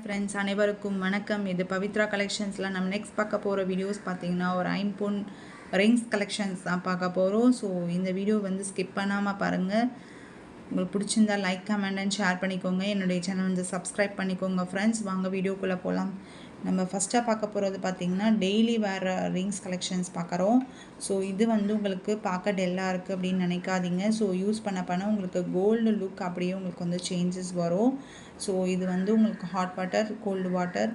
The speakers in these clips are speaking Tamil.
ஃப்ரெண்ட்ஸ் அனைவருக்கும் வணக்கம். இது பவித்ரா கலெக்ஷன்ஸில் நம்ம நெக்ஸ்ட் பார்க்க போகிற வீடியோஸ் பார்த்தீங்கன்னா ஒரு ஐம்பொன் ரிங்ஸ் கலெக்ஷன்ஸ் தான் பார்க்க போகிறோம் ஸோ இந்த வீடியோ வந்து ஸ்கிப் பண்ணாமல் பாருங்கள் உங்களுக்கு பிடிச்சிருந்தா லைக் கமெண்ட் அண்ட் ஷேர் பண்ணிக்கோங்க. என்னுடைய சேனல் வந்து சப்ஸ்கிரைப் பண்ணிக்கோங்க ஃப்ரெண்ட்ஸ் வாங்க வீடியோக்குள்ளே போகலாம் நம்ம ஃபஸ்ட்டாக பார்க்க போகிறது பார்த்தீங்கன்னா டெய்லி வேறு ரிங்ஸ் கலெக்ஷன்ஸ் பார்க்குறோம். ஸோ இது வந்து உங்களுக்கு பார்க்க டெல்லாக இருக்குது அப்படின்னு நினைக்காதீங்க. ஸோ யூஸ் பண்ண பண்ண உங்களுக்கு கோல்டு லுக் அப்படியே உங்களுக்கு வந்து சேஞ்சஸ் வரும். ஸோ இது வந்து உங்களுக்கு ஹாட் வாட்டர் கோல்டு வாட்டர்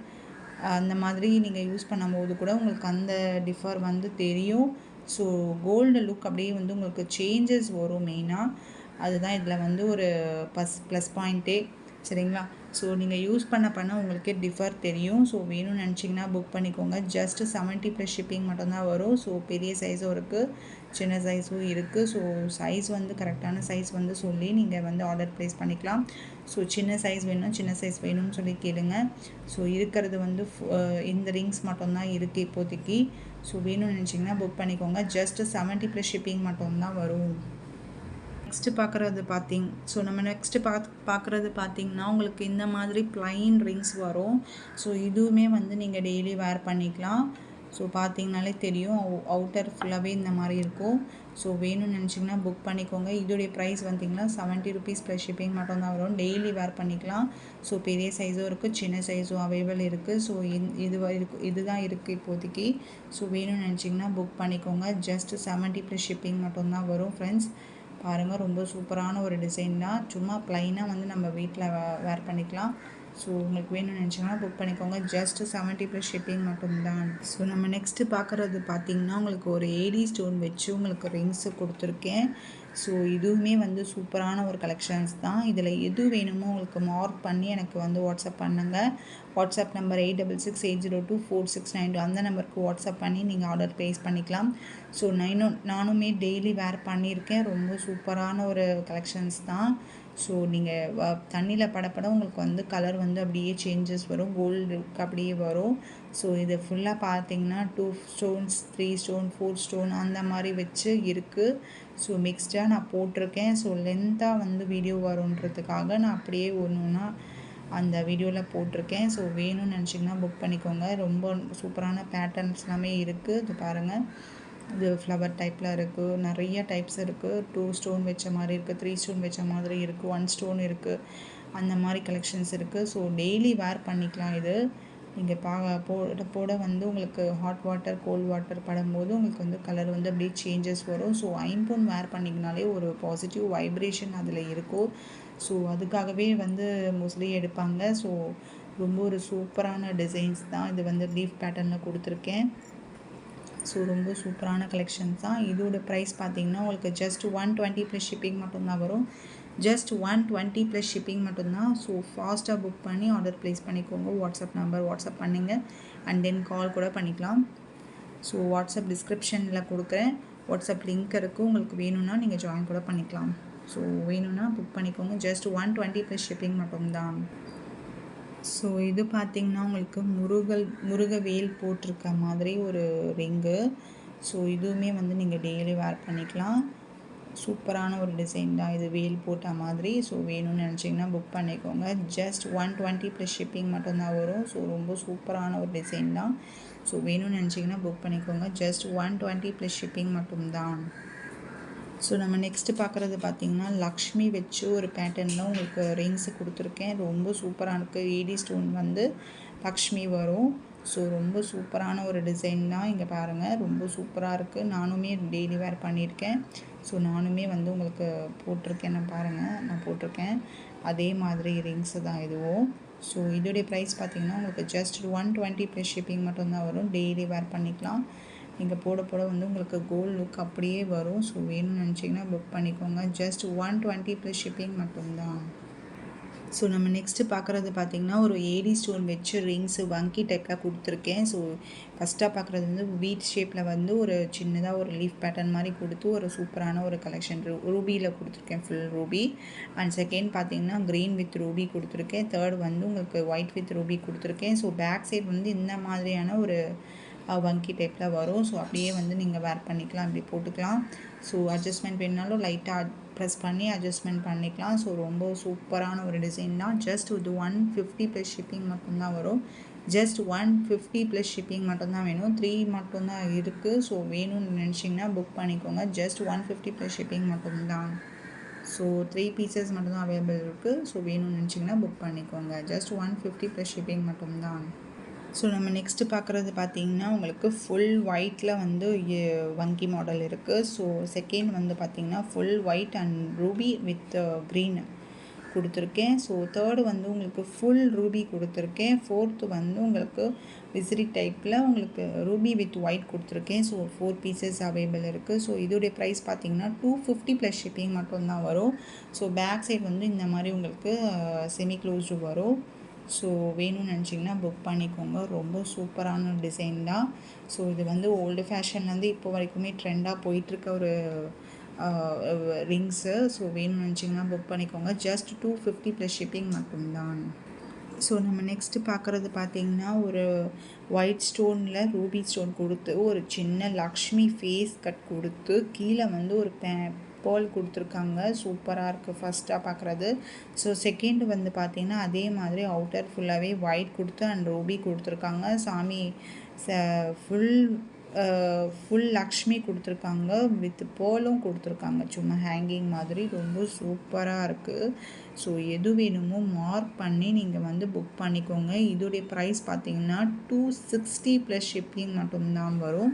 அந்த மாதிரி நீங்கள் யூஸ் பண்ணும்போது கூட உங்களுக்கு அந்த டிஃபர் வந்து தெரியும். ஸோ கோல்டு லுக் அப்படியே வந்து உங்களுக்கு சேஞ்சஸ் வரும் மெயினாக அதுதான் இதில் வந்து ஒரு ப்ளஸ் ப்ளஸ் பாயிண்ட்டே சரிங்களா? ஸோ நீங்கள் யூஸ் பண்ண பண்ண உங்களுக்கே டிஃபர் தெரியும். ஸோ வேணும்னு நினச்சிங்கன்னா புக் பண்ணிக்கோங்க. ஜஸ்ட் செவன்ட்டி ப்ளஸ் ஷிப்பிங் மட்டும்தான் வரும். ஸோ பெரிய சைஸும் இருக்குது சின்ன சைஸும் இருக்குது ஸோ சைஸ் வந்து கரெக்டான சைஸ் வந்து சொல்லி நீங்கள் வந்து ஆர்டர் ப்ளேஸ் பண்ணிக்கலாம். ஸோ சின்ன சைஸ் வேணும் சின்ன சைஸ் வேணும்னு சொல்லி கேளுங்க. ஸோ இருக்கிறது வந்து இந்த ரிங்ஸ் மட்டும்தான் இருக்குது இப்போதைக்கு. ஸோ வேணும்னு நினச்சிங்கன்னா புக் பண்ணிக்கோங்க. ஜஸ்ட் செவன்ட்டி ப்ளஸ் ஷிப்பிங் மட்டும்தான் வரும். நெக்ஸ்ட்டு பார்க்குறது பார்த்திங் ஸோ நம்ம நெக்ஸ்ட்டு பார்த்து பார்க்குறது பார்த்திங்கன்னா உங்களுக்கு இந்த மாதிரி ப்ளைன் ரிங்ஸ் வரும். ஸோ இதுவுமே வந்து நீங்கள் டெய்லி வேர் பண்ணிக்கலாம். ஸோ பார்த்தீங்கனாலே தெரியும் அவுட்டர் ஃபுல்லாகவே இந்த மாதிரி இருக்கும். ஸோ வேணும்னு நினச்சிங்கன்னா புக் பண்ணிக்கோங்க. இதோடைய ப்ரைஸ் வந்தீங்கன்னா செவன்ட்டி ருபீஸ் ப்ளஸ் ஷிப்பிங் மட்டும் தான் வரும். டெய்லி வேர் பண்ணிக்கலாம். ஸோ பெரிய சைஸும் இருக்குது சின்ன சைஸும் அவைலபிள் இருக்குது ஸோ இது இருக்கு இதுதான் இருக்குது இப்போதைக்கு. ஸோ வேணும்னு நினச்சிங்கன்னா புக் பண்ணிக்கோங்க. ஜஸ்ட் செவன்ட்டி ப்ளஸ் ஷிப்பிங் மட்டும்தான் வரும் ஃப்ரெண்ட்ஸ் பாருங்கள் ரொம்ப சூப்பரான ஒரு டிசைன் தான். சும்மா ப்ளைனாக வந்து நம்ம வீட்டில் வேர் பண்ணிக்கலாம். ஸோ உங்களுக்கு வேணும்னு நினச்சிங்கன்னா புக் பண்ணிக்கோங்க. ஜஸ்ட் செவன்ட்டி ப்ளஸ் ஷிப்பிங் மட்டும்தான். ஸோ நம்ம நெக்ஸ்ட்டு பார்க்குறது பார்த்திங்கன்னா உங்களுக்கு ஒரு ஏடி ஸ்டோன் வச்சு உங்களுக்கு ரிங்ஸு கொடுத்துருக்கேன். ஸோ இதுவுமே வந்து சூப்பரான ஒரு கலெக்ஷன்ஸ் தான். இதில் எது வேணுமோ உங்களுக்கு மார்க் பண்ணி எனக்கு வந்து வாட்ஸ்அப் பண்ணுங்கள் WhatsApp number eight double six eight zero two four six nine two அந்த நம்பருக்கு வாட்ஸ்அப் பண்ணி நீங்கள் ஆர்டர் ப்ளேஸ் பண்ணிக்கலாம். ஸோ நைனும் நானுமே டெய்லி வேர் பண்ணியிருக்கேன். ரொம்ப சூப்பரான ஒரு கலெக்ஷன்ஸ் தான். ஸோ நீங்கள் தண்ணியில் படப்பட உங்களுக்கு வந்து கலர் வந்து அப்படியே சேஞ்சஸ் வரும். கோல்டு அப்படியே வரும். ஸோ இது ஃபுல்லாக பார்த்தீங்கன்னா two stones three stone four stone அந்த மாதிரி வச்சு இருக்குது ஸோ மிக்ஸ்டாக நான் போட்டிருக்கேன். ஸோ லென்த்தாக வந்து வீடியோ வருன்றதுக்காக நான் அப்படியே ஒன்று ஒன்றா அந்த வீடியோவில் போட்டிருக்கேன். ஸோ வேணும்னு நினச்சிங்கன்னா புக் பண்ணிக்கோங்க. ரொம்ப சூப்பரான பேட்டர்ன்ஸ் எல்லாமே இருக்குது இது பாருங்கள் இது ஃப்ளவர் டைப்பில் இருக்குது நிறைய டைப்ஸ் இருக்குது டூ ஸ்டோன் வச்ச மாதிரி இருக்குது த்ரீ ஸ்டோன் வச்ச மாதிரி இருக்குது ஒன் ஸ்டோன் இருக்குது அந்த மாதிரி கலெக்ஷன்ஸ் இருக்குது ஸோ டெய்லி வேர் பண்ணிக்கலாம் இது. நீங்கள் பா போட போட வந்து உங்களுக்கு ஹாட் வாட்டர் கோல்ட் வாட்டர் படும்போது உங்களுக்கு வந்து கலர் வந்து அப்படியே சேஞ்சஸ் வரும். ஸோ ஐம்பொன் வேர் பண்ணிங்கனாலே ஒரு பாசிட்டிவ் வைப்ரேஷன் அதில் இருக்கும். ஸோ அதுக்காகவே வந்து மோஸ்ட்லி எடுப்பாங்க. ஸோ ரொம்ப ஒரு சூப்பரான டிசைன்ஸ் தான். இது வந்து லீஃப் பேட்டர்னில் கொடுத்துருக்கேன். ஸோ ரொம்ப சூப்பரான கலெக்ஷன்ஸ் தான். இதோட ப்ரைஸ் பார்த்தீங்கன்னா உங்களுக்கு just one twenty plus shipping மட்டும்தான் வரும். Just one twenty plus shipping மட்டும்தான். ஸோ ஃபாஸ்ட்டாக புக் பண்ணி ஆர்டர் ப்ளேஸ் பண்ணிக்கோங்க. வாட்ஸ்அப் நம்பர் வாட்ஸ்அப் பண்ணுங்கள் அண்ட் தென் கால் கூட பண்ணிக்கலாம். ஸோ வாட்ஸ்அப் டிஸ்கிரிப்ஷனில் கொடுக்குறேன். வாட்ஸ்அப் லிங்க் இருக்குது உங்களுக்கு வேணும்னா நீங்கள் ஜாயின் கூட பண்ணிக்கலாம். ஸோ வேணும்னா புக் பண்ணிக்கோங்க. Just one twenty plus shipping மட்டும்தான். ஸோ இது பார்த்திங்கன்னா உங்களுக்கு முருகல் முருகவேல் போட்டிருக்க மாதிரி ஒரு ரிங்கு ஸோ இதுவுமே வந்து நீங்கள் டெய்லி வேர் பண்ணிக்கலாம். சூப்பரான ஒரு டிசைன் தான் இது வேல் போட்ட மாதிரி. ஸோ வேணும்னு நினச்சிங்கன்னா புக் பண்ணிக்கோங்க. Just one twenty plus shipping மட்டும்தான் வரும். ஸோ ரொம்ப சூப்பரான ஒரு டிசைன் தான். ஸோ வேணும்னு நினச்சிங்கன்னா புக் பண்ணிக்கோங்க. Just one twenty plus shipping மட்டும்தான். ஸோ நம்ம நெக்ஸ்ட்டு பார்க்குறது பார்த்திங்கன்னா லக்ஷ்மி வச்சு ஒரு பேட்டர்னில் உங்களுக்கு ரிங்ஸு கொடுத்துருக்கேன். ரொம்ப சூப்பராக இருக்குது ஏடி ஸ்டோன் வந்து லக்ஷ்மி வரும். ஸோ ரொம்ப சூப்பரான ஒரு டிசைன் தான் இங்கே பாருங்கள் ரொம்ப சூப்பராக இருக்குது நானுமே டெய்லி வேர் பண்ணியிருக்கேன். ஸோ நானுமே வந்து உங்களுக்கு போட்டிருக்கேன். நான் பாருங்கள் நான் போட்டிருக்கேன். அதே மாதிரி ரிங்ஸு தான் இதுவும். ஸோ இதோடைய ப்ரைஸ் பார்த்திங்கன்னா உங்களுக்கு just one twenty plus shipping மட்டும்தான் வரும். டெய்லி வேர் பண்ணிக்கலாம். நீங்கள் போட போட வந்து உங்களுக்கு கோல்ட் லுக் அப்படியே வரும். ஸோ வேணும்னு நினச்சிங்கன்னா புக் பண்ணிக்கோங்க. Just one twenty plus shipping மட்டும்தான். ஸோ நம்ம நெக்ஸ்ட்டு பார்க்குறது பார்த்திங்கன்னா ஒரு ஏடி ஸ்டோன் வச்சு ரிங்ஸு வங்கி டைப்பில் கொடுத்துருக்கேன். ஸோ ஃபஸ்ட்டாக பார்க்குறது வந்து வீட் ஷேப்பில் வந்து ஒரு சின்னதாக ஒரு லீஃப் பேட்டர்ன் மாதிரி கொடுத்து ஒரு சூப்பரான ஒரு கலெக்ஷன் ரூபியில் கொடுத்துருக்கேன் ஃபுல் ரூபி அண்ட் செகண்ட் பார்த்திங்கன்னா க்ரீன் வித் ரூபி கொடுத்துருக்கேன். தேர்ட் வந்து உங்களுக்கு ஒயிட் வித் ரூபி கொடுத்துருக்கேன். ஸோ பேக் சைட் வந்து இந்த மாதிரியான ஒரு வங்கி டைப்பில் வரும். ஸோ அப்படியே வந்து நீங்கள் வேர் பண்ணிக்கலாம். இப்படி போட்டுக்கலாம். ஸோ அட்ஜஸ்ட்மெண்ட் வேணுனாலும் லைட்டாக ப்ரெஸ் பண்ணி அட்ஜஸ்ட்மெண்ட் பண்ணிக்கலாம். ஸோ ரொம்ப சூப்பரான ஒரு டிசைன் தான். ஜஸ்ட் இது ஒன் ஃபிஃப்டி ப்ளஸ் ஷிப்பிங் மட்டும்தான் வரும். Just one fifty plus shipping மட்டும்தான் வேணும். த்ரீ மட்டும்தான் இருக்குது ஸோ வேணும்னு நினச்சிங்கன்னா புக் பண்ணிக்கோங்க. Just one fifty plus shipping மட்டும்தான். ஸோ த்ரீ பீசஸ் மட்டும்தான் அவைலபிள் இருக்குது ஸோ வேணும்னு நினச்சிங்கன்னா புக் பண்ணிக்கோங்க. Just one fifty plus shipping மட்டும்தான். ஸோ நம்ம நெக்ஸ்ட்டு பார்க்குறது பார்த்திங்கன்னா உங்களுக்கு ஃபுல் ஒயிட்டில் வந்து வங்கி மாடல் இருக்குது ஸோ செகண்ட் வந்து பார்த்திங்கன்னா full white and ruby with green uh, கொடுத்துருக்கேன். ஸோ தேர்டு வந்து உங்களுக்கு ஃபுல் ரூபி கொடுத்துருக்கேன். ஃபோர்த்து வந்து உங்களுக்கு விசிறி டைப்பில் உங்களுக்கு ரூபி வித் ஒயிட் கொடுத்துருக்கேன். ஸோ ஃபோர் பீசஸ் அவைலபிள் இருக்குது ஸோ இதோடைய ப்ரைஸ் பார்த்தீங்கன்னா டூ ஃபிஃப்டி ப்ளஸ் ஷிப்பிங் மட்டும்தான் வரும். ஸோ பேக் சைட் வந்து இந்த மாதிரி உங்களுக்கு uh, செமி க்ளோஸ்டு வரும். ஸோ வேணும்னு நினச்சிங்கன்னா புக் பண்ணிக்கோங்க. ரொம்ப சூப்பரான டிசைன் தான். ஸோ இது வந்து ஓல்டு ஃபேஷன்லேருந்து இப்போ வரைக்குமே ட்ரெண்டாக போயிட்டுருக்க ஒரு ரிங்ஸு ஸோ வேணும்னு நினச்சிங்கன்னா புக் பண்ணிக்கோங்க. Just two fifty plus shipping மட்டும்தான். ஸோ நம்ம நெக்ஸ்ட்டு பார்க்குறது பார்த்திங்கன்னா ஒரு ஒயிட் ஸ்டோனில் ரூபி ஸ்டோன் கொடுத்து ஒரு சின்ன லக்ஷ்மி ஃபேஸ் கட் கொடுத்து கீழே வந்து ஒரு பே பேர்ல் கொடுத்துருக்காங்க. சூப்பராக இருக்குது ஃபஸ்ட்டாக பார்க்குறது ஸோ செகண்ட் வந்து பார்த்திங்கன்னா அதே மாதிரி அவுட்டர் ஃபுல்லாகவே ஒயிட் கொடுத்து அண்ட் ரூபி கொடுத்துருக்காங்க. சாமி ச ஃபுல் ஃபுல் லக்ஷ்மி கொடுத்துருக்காங்க. வித் போலும் கொடுத்துருக்காங்க. சும்மா ஹேங்கிங் மாதிரி. ரொம்ப சூப்பராக இருக்குது ஸோ எது வேணுமோ மார்க் பண்ணி நீங்கள் வந்து புக் பண்ணிக்கோங்க. இதோடைய ப்ரைஸ் பார்த்தீங்கன்னா டூ சிக்ஸ்டி ப்ளஸ் ஷிப்பிங் மட்டும்தான் வரும்.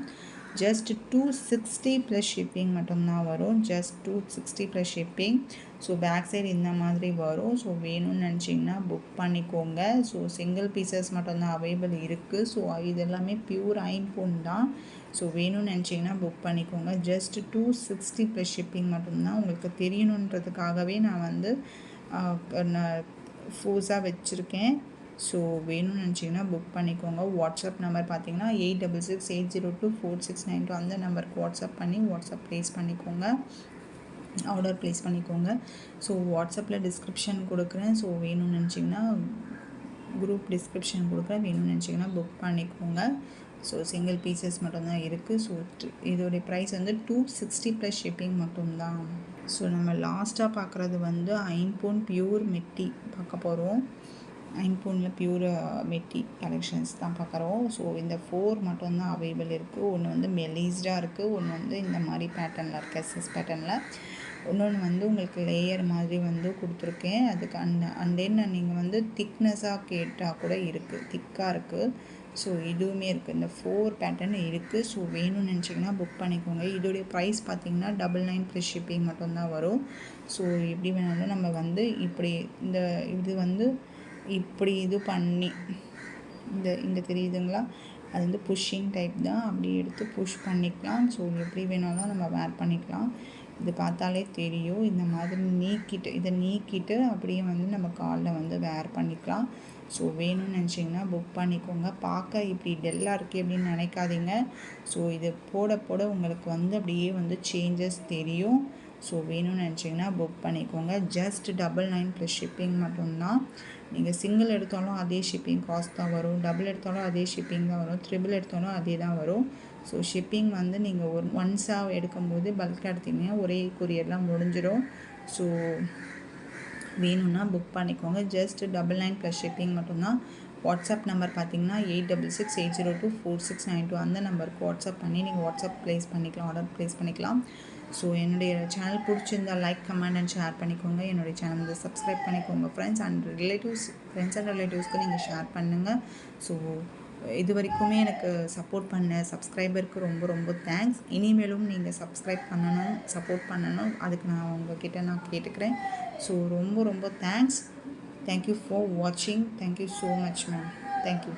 Just two sixty plus shipping மட்டும்தான் வரும். Just two sixty plus shipping so back side இந்த மாதிரி வரும். ஸோ வேணும்னு நினச்சிங்கன்னா புக் பண்ணிக்கோங்க. ஸோ சிங்கிள் பீசஸ் மட்டும்தான் அவைலபிள் இருக்குது ஸோ இது எல்லாமே பியூர் ஐம்பொன் தான். ஸோ வேணும்னு நினச்சிங்கன்னா புக் பண்ணிக்கோங்க. Just two sixty plus shipping மட்டும்தான் உங்களுக்கு தெரியணுன்றதுக்காகவே நான் வந்து நான் ஃபோர்ஸாக வச்சுருக்கேன். ஸோ வேணும்னு நினச்சிங்கன்னா புக் பண்ணிக்கோங்க. வாட்ஸ்அப் நம்பர் பார்த்தீங்கன்னா eight double six eight zero two four six nine two அந்த நம்பருக்கு வாட்ஸ்அப் பண்ணி வாட்ஸ்அப் ப்ளேஸ் பண்ணிக்கோங்க. ஆர்டர் ப்ளேஸ் பண்ணிக்கோங்க. ஸோ வாட்ஸ்அப்பில் டிஸ்கிரிப்ஷன் கொடுக்குறேன். ஸோ வேணும்னு நினச்சிங்கன்னா குரூப் டிஸ்கிரிப்ஷன் கொடுக்குறேன். வேணும்னு நினச்சிங்கன்னா புக் பண்ணிக்கோங்க. ஸோ சிங்கிள் பீசஸ் மட்டும்தான் இருக்குது ஸோ இதோடைய ப்ரைஸ் வந்து டூ சிக்ஸ்டி ப்ளஸ் ஷிப்பிங் மட்டும்தான். ஸோ நம்ம லாஸ்ட்டாக பார்க்குறது வந்து ஐம்பொன் பியூர் மெட்டி பார்க்க போகிறோம் ஐம்பூனில் பியூர் மெட்டி கலெக்ஷன்ஸ் தான் பார்க்குறோம் ஸோ இந்த ஃபோர் மட்டும்தான் அவைலபிள் இருக்குது ஒன்று வந்து மெலீஸ்டாக இருக்குது ஒன்று வந்து இந்த மாதிரி பேட்டர்னில் இருக்குது எஸ்எஸ் பேட்டர்னில் இன்னொன்று வந்து உங்களுக்கு லேயர் மாதிரி வந்து கொடுத்துருக்கேன். அதுக்கு அண்ட் அண்ட் தென் நீங்கள் வந்து திக்னஸாக கேட்டால் கூட இருக்குது திக்காக இருக்குது ஸோ இதுவுமே இருக்குது இந்த ஃபோர் பேட்டர்ன் இருக்குது ஸோ வேணும்னு நினச்சிங்கன்னா புக் பண்ணிக்கோங்க. இதோடைய ப்ரைஸ் பார்த்திங்கன்னா டபுள் நைன் ப்ளஸ் ஷிப்பிங் மட்டும்தான் வரும். ஸோ எப்படி வேணாலும் நம்ம வந்து இப்படி இந்த இது வந்து இப்படி இது பண்ணி. இந்த இங்கே தெரியுதுங்களா? அது வந்து புஷ்ஷிங் டைப் தான். அப்படி எடுத்து புஷ் பண்ணிக்கலாம். ஸோ எப்படி வேணாலும் நம்ம வேர் பண்ணிக்கலாம். இது பார்த்தாலே தெரியும். இந்த மாதிரி நீக்கிட்டு இதை நீக்கிட்டு அப்படியே வந்து நம்ம காலில் வந்து வேர் பண்ணிக்கலாம். ஸோ வேணும்னு நினச்சிங்கன்னா புக் பண்ணிக்கோங்க. பார்க்க இப்படி டெல்லாக இருக்குது அப்படின்னு நினைக்காதீங்க. ஸோ இது போட போட உங்களுக்கு வந்து அப்படியே வந்து சேஞ்சஸ் தெரியும். ஸோ வேணும்னு நினச்சிங்கன்னா புக் பண்ணிக்கோங்க. Just double nine plus shipping மட்டும்தான். நீங்கள் சிங்கிள் எடுத்தாலும் அதே ஷிப்பிங் காஸ்ட் தான் வரும். டபுள் எடுத்தாலும் அதே ஷிப்பிங் தான் வரும். ட்ரிபிள் எடுத்தாலும் அதே தான் வரும். ஸோ ஷிப்பிங் வந்து நீங்கள் ஒரு ஒன்ஸாக எடுக்கும்போது பல்காக எடுத்தீங்கன்னா ஒரே கொரியர்லாம் முடிஞ்சிடும் ஸோ வேணும்னா புக் பண்ணிக்கோங்க. Just double nine plus shipping மட்டும்தான். வாட்ஸ்அப் நம்பர் பார்த்தீங்கன்னா eight double six eight zero two four six nine two அந்த நம்பருக்கு வாட்ஸ்அப் பண்ணி நீங்கள் வாட்ஸ்அப் ப்ளேஸ் பண்ணிக்கலாம் ஆர்டர் ப்ளேஸ் பண்ணிக்கலாம். ஸோ என்னுடைய சேனல் பிடிச்சிருந்தா லைக் கமெண்ட் அண்ட் ஷேர் பண்ணிக்கோங்க. என்னுடைய சேனல் வந்து சப்ஸ்கிரைப் பண்ணிக்கோங்க friends and relatives friends and ரிலேட்டிவ்ஸ்க்கு நீங்கள் ஷேர் பண்ணுங்கள் ஸோ இது வரைக்குமே எனக்கு சப்போர்ட் பண்ண சப்ஸ்கிரைபருக்கு ரொம்ப ரொம்ப தேங்க்ஸ் இனிமேலும் நீங்கள் சப்ஸ்கிரைப் பண்ணணும் சப்போர்ட் பண்ணணும். அதுக்கு நான் உங்ககிட்ட நான் கேட்டுக்கிறேன். ஸோ ரொம்ப ரொம்ப தேங்க்ஸ் தேங்க்யூ ஃபார் வாட்சிங் thank you so much ma'am thank you